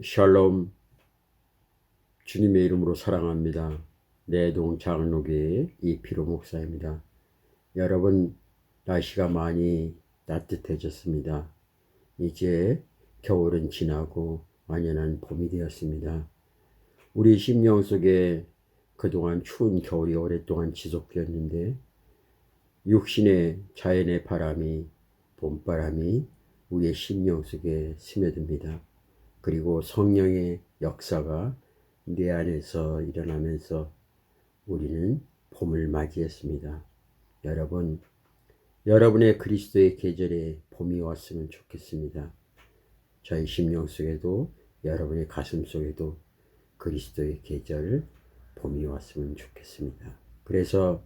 샬롬 주님의 이름으로 사랑합니다. 내동 장로교의 이피로 목사입니다. 여러분 날씨가 많이 따뜻해졌습니다. 이제 겨울은 지나고 완연한 봄이 되었습니다. 우리 심령 속에 그동안 추운 겨울이 오랫동안 지속되었는데 육신의 자연의 바람이 봄바람이 우리의 심령 속에 스며듭니다. 그리고 성령의 역사가 내 안에서 일어나면서 우리는 봄을 맞이했습니다. 여러분, 여러분의 그리스도의 계절에 봄이 왔으면 좋겠습니다. 저희 심령 속에도 여러분의 가슴 속에도 그리스도의 계절 봄이 왔으면 좋겠습니다. 그래서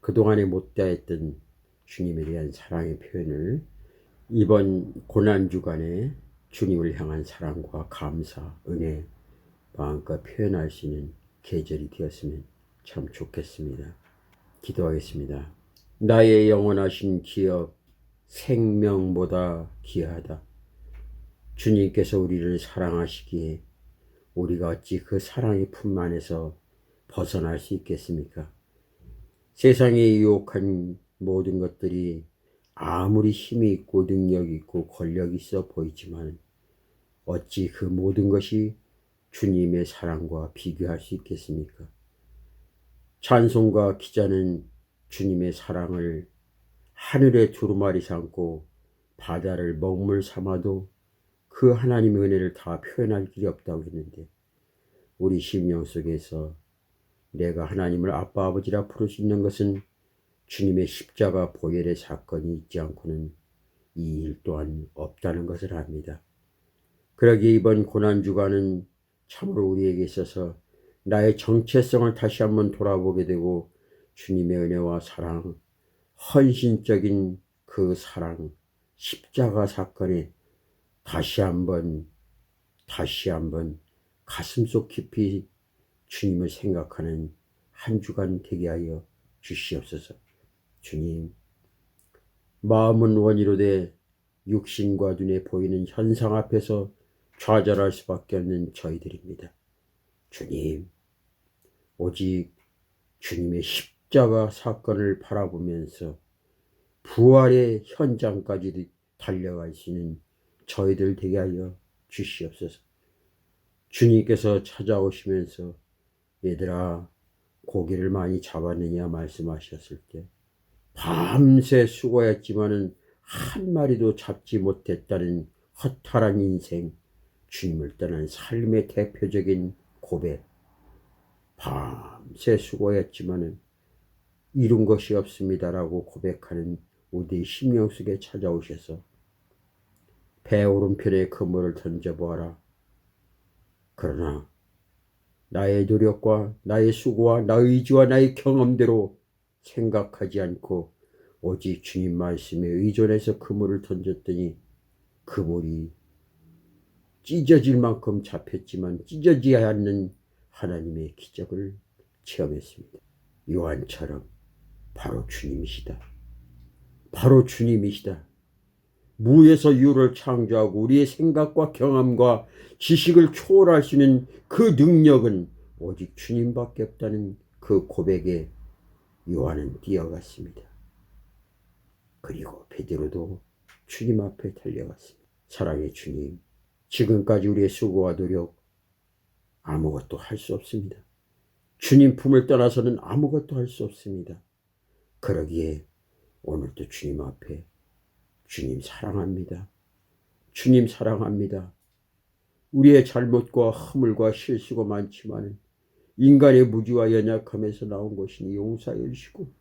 그동안에 못다했던 주님에 대한 사랑의 표현을 이번 고난 주간에 주님을 향한 사랑과 감사, 은혜, 마음껏 표현할 수 있는 계절이 되었으면 참 좋겠습니다. 기도하겠습니다. 나의 영원하신 기억, 생명보다 귀하다. 주님께서 우리를 사랑하시기에 우리가 어찌 그 사랑의 품 안에서 벗어날 수 있겠습니까? 세상에 유혹한 모든 것들이 아무리 힘이 있고 능력이 있고 권력이 있어 보이지만 어찌 그 모든 것이 주님의 사랑과 비교할 수 있겠습니까? 찬송과 기자는 주님의 사랑을 하늘의 두루마리 삼고 바다를 먹물 삼아도 그 하나님의 은혜를 다 표현할 길이 없다고 했는데 우리 심령 속에서 내가 하나님을 아빠 아버지라 부를 수 있는 것은 주님의 십자가 보혈의 사건이 있지 않고는 이 일 또한 없다는 것을 압니다. 그러기에 이번 고난주간은 참으로 우리에게 있어서 나의 정체성을 다시 한번 돌아보게 되고 주님의 은혜와 사랑, 헌신적인 그 사랑, 십자가 사건에 다시 한번, 다시 한번 가슴속 깊이 주님을 생각하는 한 주간 되게 하여 주시옵소서. 주님, 마음은 원이로되 육신과 눈에 보이는 현상 앞에서 좌절할 수밖에 없는 저희들입니다. 주님, 오직 주님의 십자가 사건을 바라보면서 부활의 현장까지 달려갈 수 있는 저희들 되게 하여 주시옵소서. 주님께서 찾아오시면서 얘들아 고기를 많이 잡았느냐 말씀하셨을 때 밤새 수고했지만은 한 마리도 잡지 못했다는 허탈한 인생 주님을 떠난 삶의 대표적인 고백 밤새 수고했지만은 이룬 것이 없습니다라고 고백하는 우리 심령 속에 찾아오셔서 배 오른편에 그물을 던져보아라. 그러나 나의 노력과 나의 수고와 나의 의지와 나의 경험대로 생각하지 않고 오직 주님 말씀에 의존해서 그물을 던졌더니 그물이 찢어질 만큼 잡혔지만 찢어지지 않는 하나님의 기적을 체험했습니다. 요한처럼 바로 주님이시다. 바로 주님이시다. 무에서 유를 창조하고 우리의 생각과 경험과 지식을 초월할 수 있는 그 능력은 오직 주님밖에 없다는 그 고백에 요한은 뛰어갔습니다. 그리고 베드로도 주님 앞에 달려갔습니다. 사랑의 주님, 지금까지 우리의 수고와 노력 아무것도 할 수 없습니다. 주님 품을 떠나서는 아무것도 할 수 없습니다. 그러기에 오늘도 주님 앞에 주님 사랑합니다. 주님 사랑합니다. 우리의 잘못과 허물과 실수가 많지만 인간의 무지와 연약함에서 나온 것이니 용서해 주시고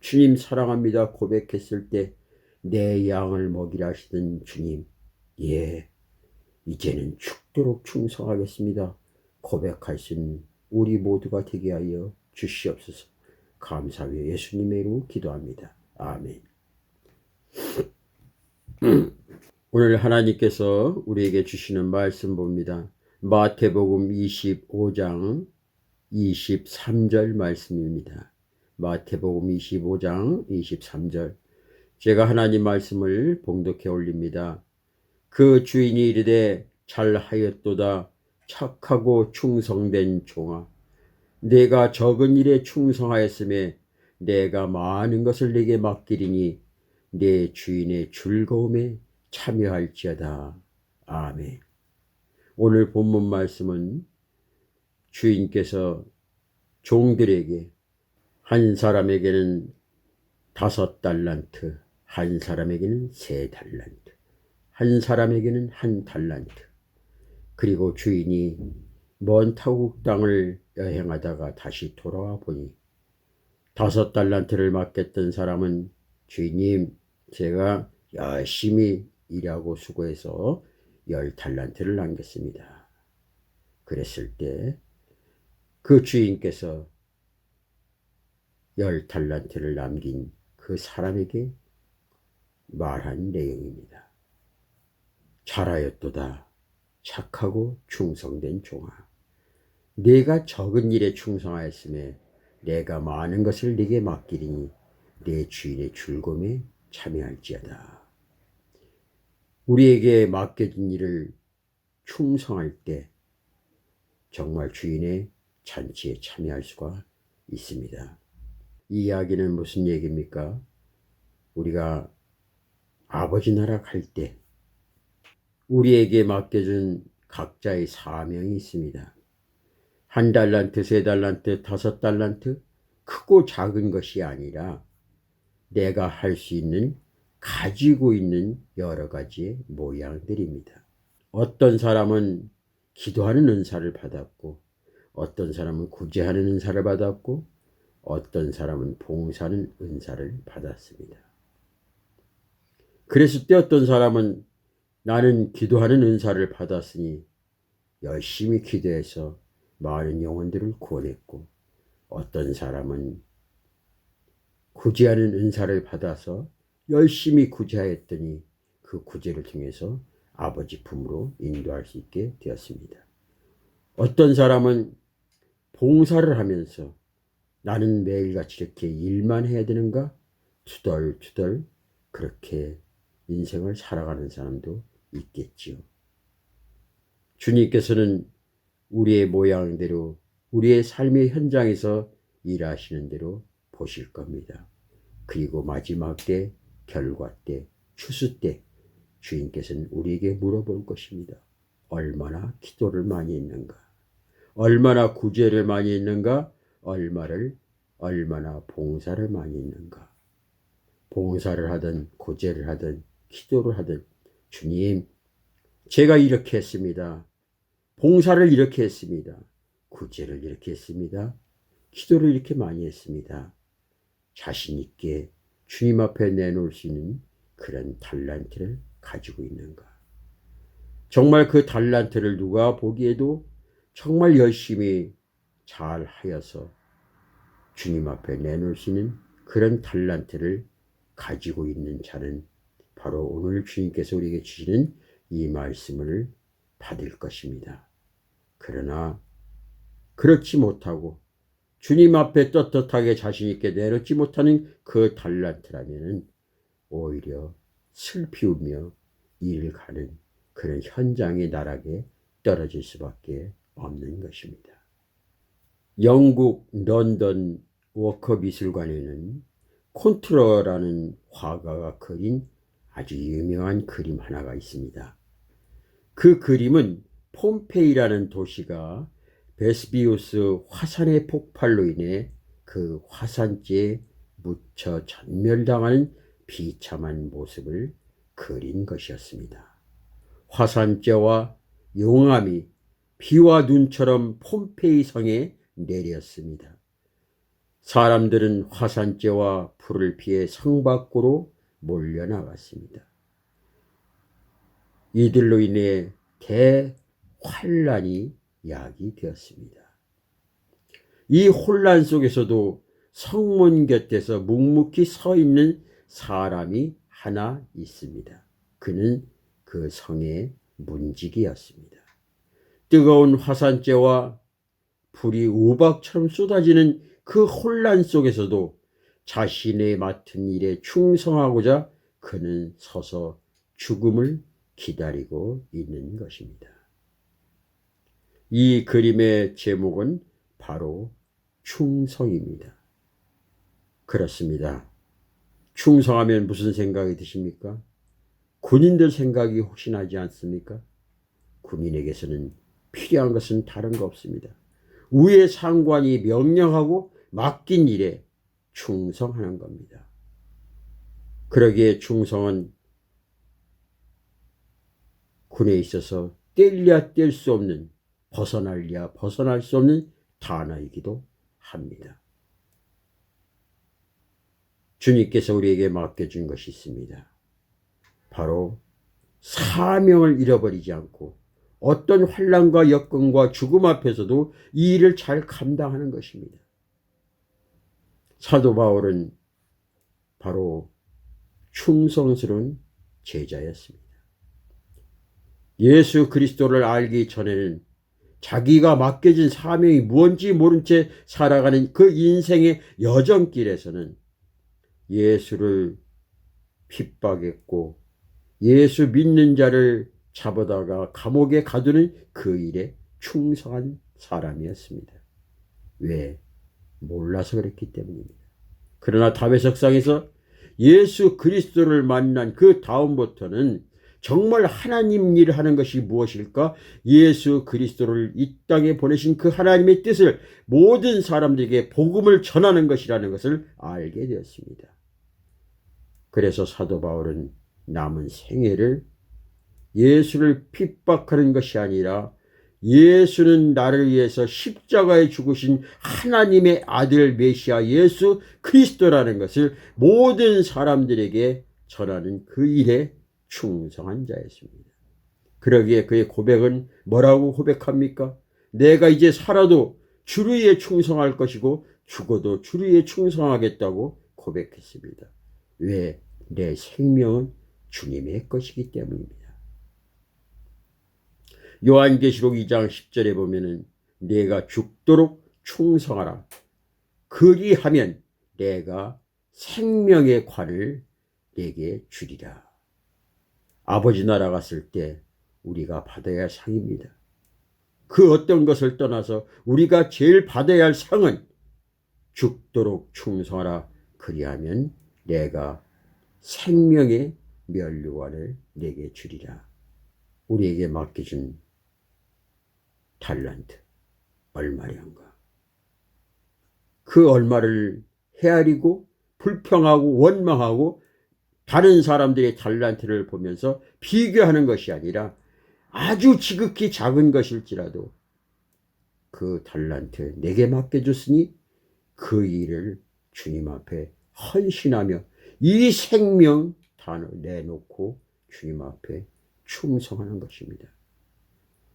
주님 사랑합니다 고백했을 때 내 양을 먹이라 하시던 주님 예 이제는 죽도록 충성하겠습니다 고백할 수 있는 우리 모두가 되게 하여 주시옵소서 감사하며 예수님의 이름으로 기도합니다 아멘 오늘 하나님께서 우리에게 주시는 말씀 봅니다. 마태복음 25장 23절 말씀입니다. 마태복음 25장 23절 제가 하나님 말씀을 봉독해 올립니다. 그 주인이 이르되 잘하였도다 착하고 충성된 종아 내가 적은 일에 충성하였음에 내가 많은 것을 내게 맡기리니 내 주인의 즐거움에 참여할지어다. 아멘. 오늘 본문 말씀은 주인께서 종들에게 한 사람에게는 다섯 달란트, 한 사람에게는 세 달란트, 한 사람에게는 한 달란트, 그리고 주인이 먼 타국 땅을 여행하다가 다시 돌아와 보니 다섯 달란트를 맡겼던 사람은 주인님 제가 열심히 일하고 수고해서 열 달란트를 남겼습니다. 그랬을 때 그 주인께서 열 달란트를 남긴 그 사람에게 말한 내용입니다. 잘하였도다. 착하고 충성된 종아. 내가 적은 일에 충성하였음에 내가 많은 것을 네게 맡기리니 내 주인의 즐거움에 참여할지어다. 우리에게 맡겨진 일을 충성할 때 정말 주인의 잔치에 참여할 수가 있습니다. 이 이야기는 무슨 얘기입니까? 우리가 아버지 나라 갈 때 우리에게 맡겨준 각자의 사명이 있습니다. 한 달란트, 세 달란트, 다섯 달란트, 크고 작은 것이 아니라 내가 할 수 있는 가지고 있는 여러 가지의 모양들입니다. 어떤 사람은 기도하는 은사를 받았고, 어떤 사람은 구제하는 은사를 받았고, 어떤 사람은 봉사하는 은사를 받았습니다. 그랬을 때 어떤 사람은 나는 기도하는 은사를 받았으니 열심히 기도해서 많은 영혼들을 구원했고 어떤 사람은 구제하는 은사를 받아서 열심히 구제하였더니 그 구제를 통해서 아버지 품으로 인도할 수 있게 되었습니다. 어떤 사람은 봉사를 하면서 나는 매일같이 이렇게 일만 해야 되는가? 투덜투덜 그렇게 인생을 살아가는 사람도 있겠지요. 주님께서는 우리의 모양대로 우리의 삶의 현장에서 일하시는 대로 보실 겁니다. 그리고 마지막 때, 결과 때, 추수 때 주인께서는 우리에게 물어볼 것입니다. 얼마나 기도를 많이 했는가? 얼마나 구제를 많이 했는가? 얼마를 얼마나 봉사를 많이 했는가? 봉사를 하든 구제를 하든 기도를 하든 주님 제가 이렇게 했습니다. 봉사를 이렇게 했습니다. 구제를 이렇게 했습니다. 기도를 이렇게 많이 했습니다. 자신 있게 주님 앞에 내놓을 수 있는 그런 달란트를 가지고 있는가? 정말 그 달란트를 누가 보기에도 정말 열심히 잘 하여서 주님 앞에 내놓을 수 있는 그런 달란트를 가지고 있는 자는 바로 오늘 주님께서 우리에게 주시는 이 말씀을 받을 것입니다. 그러나 그렇지 못하고 주님 앞에 떳떳하게 자신있게 내놓지 못하는 그 달란트라면 오히려 슬피우며 일 가는 그런 현장의 나락에 떨어질 수밖에 없는 것입니다. 영국 런던 워커 미술관에는 콘트러라는 화가가 그린 아주 유명한 그림 하나가 있습니다. 그 그림은 폼페이라는 도시가 베스비우스 화산의 폭발로 인해 그 화산지에 묻혀 전멸당하는 비참한 모습을 그린 것이었습니다. 화산재와 용암이 비와 눈처럼 폼페이 성에 내렸습니다. 사람들은 화산재와 불을 피해 성 밖으로 몰려나갔습니다. 이들로 인해 대환란이 야기되었습니다. 이 혼란 속에서도 성문 곁에서 묵묵히 서 있는 사람이 하나 있습니다. 그는 그 성의 문지기였습니다. 뜨거운 화산재와 불이 우박처럼 쏟아지는 그 혼란 속에서도 자신의 맡은 일에 충성하고자 그는 서서 죽음을 기다리고 있는 것입니다. 이 그림의 제목은 바로 충성입니다. 그렇습니다. 충성하면 무슨 생각이 드십니까? 군인들 생각이 혹시 나지 않습니까? 군인에게서는 필요한 것은 다른 거 없습니다. 위의 상관이 명령하고 맡긴 일에 충성하는 겁니다. 그러기에 충성은 군에 있어서 뗄래야 뗄 수 없는 벗어날래야 벗어날 수 없는 단어이기도 합니다. 주님께서 우리에게 맡겨준 것이 있습니다. 바로 사명을 잃어버리지 않고 어떤 환란과 역경과 죽음 앞에서도 이 일을 잘 감당하는 것입니다. 사도 바울은 바로 충성스러운 제자였습니다. 예수 그리스도를 알기 전에는 자기가 맡겨진 사명이 무언지 모른 채 살아가는 그 인생의 여정길에서는 예수를 핍박했고 예수 믿는 자를 잡아다가 감옥에 가두는 그 일에 충성한 사람이었습니다. 왜? 몰라서 그랬기 때문입니다. 그러나 다배석상에서 예수 그리스도를 만난 그 다음부터는 정말 하나님 일을 하는 것이 무엇일까? 예수 그리스도를 이 땅에 보내신 그 하나님의 뜻을 모든 사람들에게 복음을 전하는 것이라는 것을 알게 되었습니다. 그래서 사도 바울은 남은 생애를 예수를 핍박하는 것이 아니라 예수는 나를 위해서 십자가에 죽으신 하나님의 아들 메시아 예수 그리스도라는 것을 모든 사람들에게 전하는 그 일에 충성한 자였습니다. 그러기에 그의 고백은 뭐라고 고백합니까? 내가 이제 살아도 주를 위해 충성할 것이고 죽어도 주를 위해 충성하겠다고 고백했습니다. 왜? 내 생명은 주님의 것이기 때문입니다. 요한계시록 2장 10절에 보면은 내가 죽도록 충성하라. 그리하면 내가 생명의 관을 내게 주리라. 아버지 나라 갔을 때 우리가 받아야 할 상입니다. 그 어떤 것을 떠나서 우리가 제일 받아야 할 상은 죽도록 충성하라. 그리하면 내가 생명의 면류관을 내게 주리라. 우리에게 맡겨준 달란트 얼마량가. 그 얼마를 헤아리고 불평하고 원망하고 다른 사람들의 달란트를 보면서 비교하는 것이 아니라 아주 지극히 작은 것일지라도 그 달란트 내게 맡겨줬으니 그 일을 주님 앞에 헌신하며 이 생명 단어 내놓고 주님 앞에 충성하는 것입니다.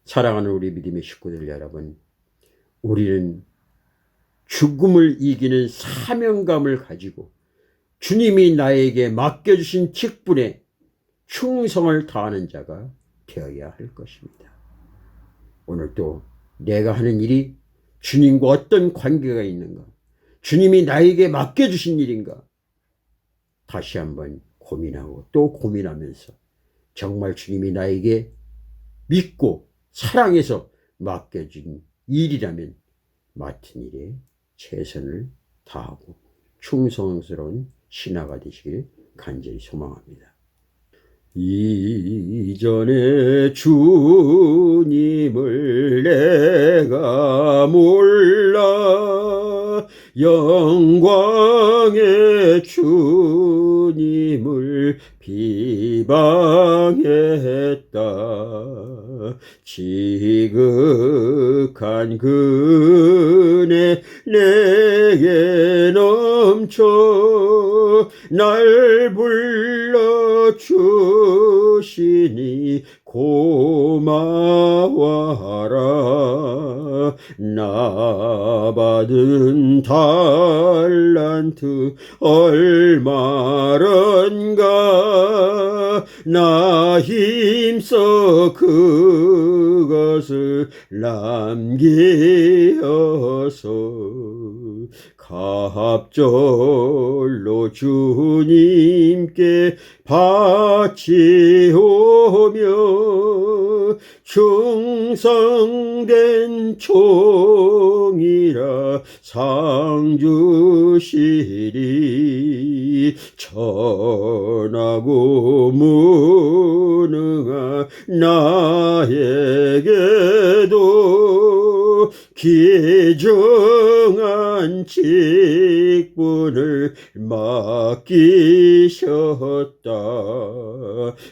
사랑하는 우리 믿음의 식구들 여러분, 우리는 죽음을 이기는 사명감을 가지고 주님이 나에게 맡겨주신 직분에 충성을 다하는 자가 되어야 할 것입니다. 오늘도 내가 하는 일이 주님과 어떤 관계가 있는가? 주님이 나에게 맡겨주신 일인가? 다시 한번 고민하고 또 고민하면서 정말 주님이 나에게 믿고 사랑해서 맡겨진 일이라면 맡은 일에 최선을 다하고 충성스러운 신하가 되시길 간절히 소망합니다. 이전에 주님을 내가 몰라 영광의 주님을 비방했다 지극한 그네 내게 넘쳐 날 불러 주시니 고마워하라. 나 받은 달란트 얼 남기어서 갑절로 주님께 바치오며 충성된 종이라 상 주시리. 천하고 무능한 나에게도 귀중한 직분을 맡기셨다.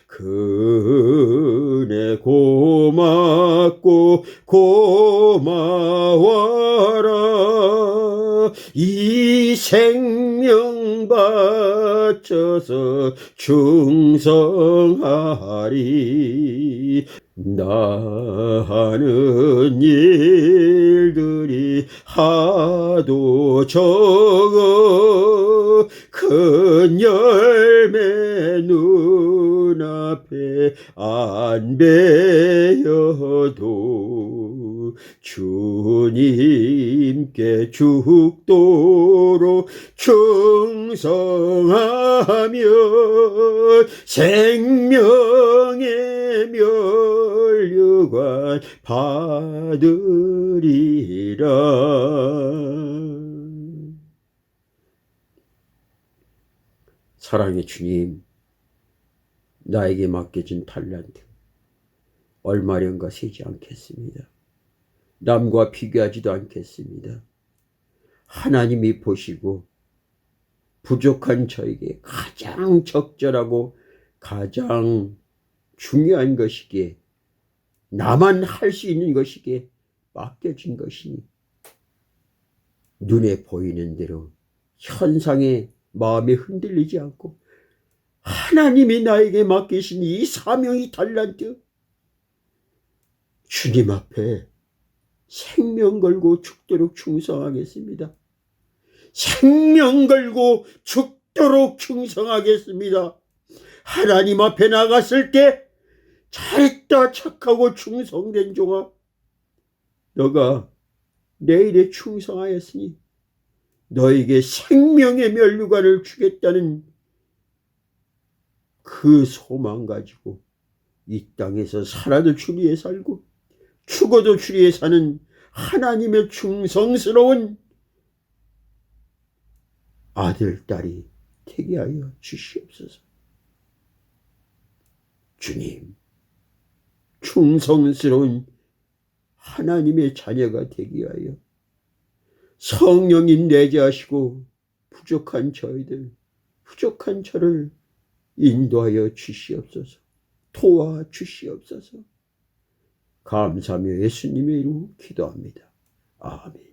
그네 고맙고 고마워라. 이 생명 바쳐서 충성하리. 나 하는 일들이 하도 적어 큰 열매 눈앞에 안 배여도 주님께 죽도록 충성하며 생명의 멸류관 받으리라. 사랑의 주님, 나에게 맡겨진 탈란트 얼마련가 세지 않겠습니다. 남과 비교하지도 않겠습니다. 하나님이 보시고 부족한 저에게 가장 적절하고 가장 중요한 것이기에 나만 할 수 있는 것이기에 맡겨진 것이니 눈에 보이는 대로 현상에 마음이 흔들리지 않고 하나님이 나에게 맡기신 이 사명이 달란트 주님 앞에 생명 걸고 죽도록 충성하겠습니다. 생명 걸고 죽도록 충성하겠습니다. 하나님 앞에 나갔을 때 잘했다 착하고 충성된 종아 너가 내 일에 충성하였으니 너에게 생명의 면류관을 주겠다는 그 소망 가지고 이 땅에서 살아도 주리에 살고 죽어도 주리에 사는 하나님의 충성스러운 아들, 딸이 되게 하여 주시옵소서. 주님, 충성스러운 하나님의 자녀가 되게 하여 성령님 내재하시고 부족한 저희들, 부족한 저를 인도하여 주시옵소서. 도와 주시옵소서. 감사하며 예수님의 이름으로 기도합니다. 아멘.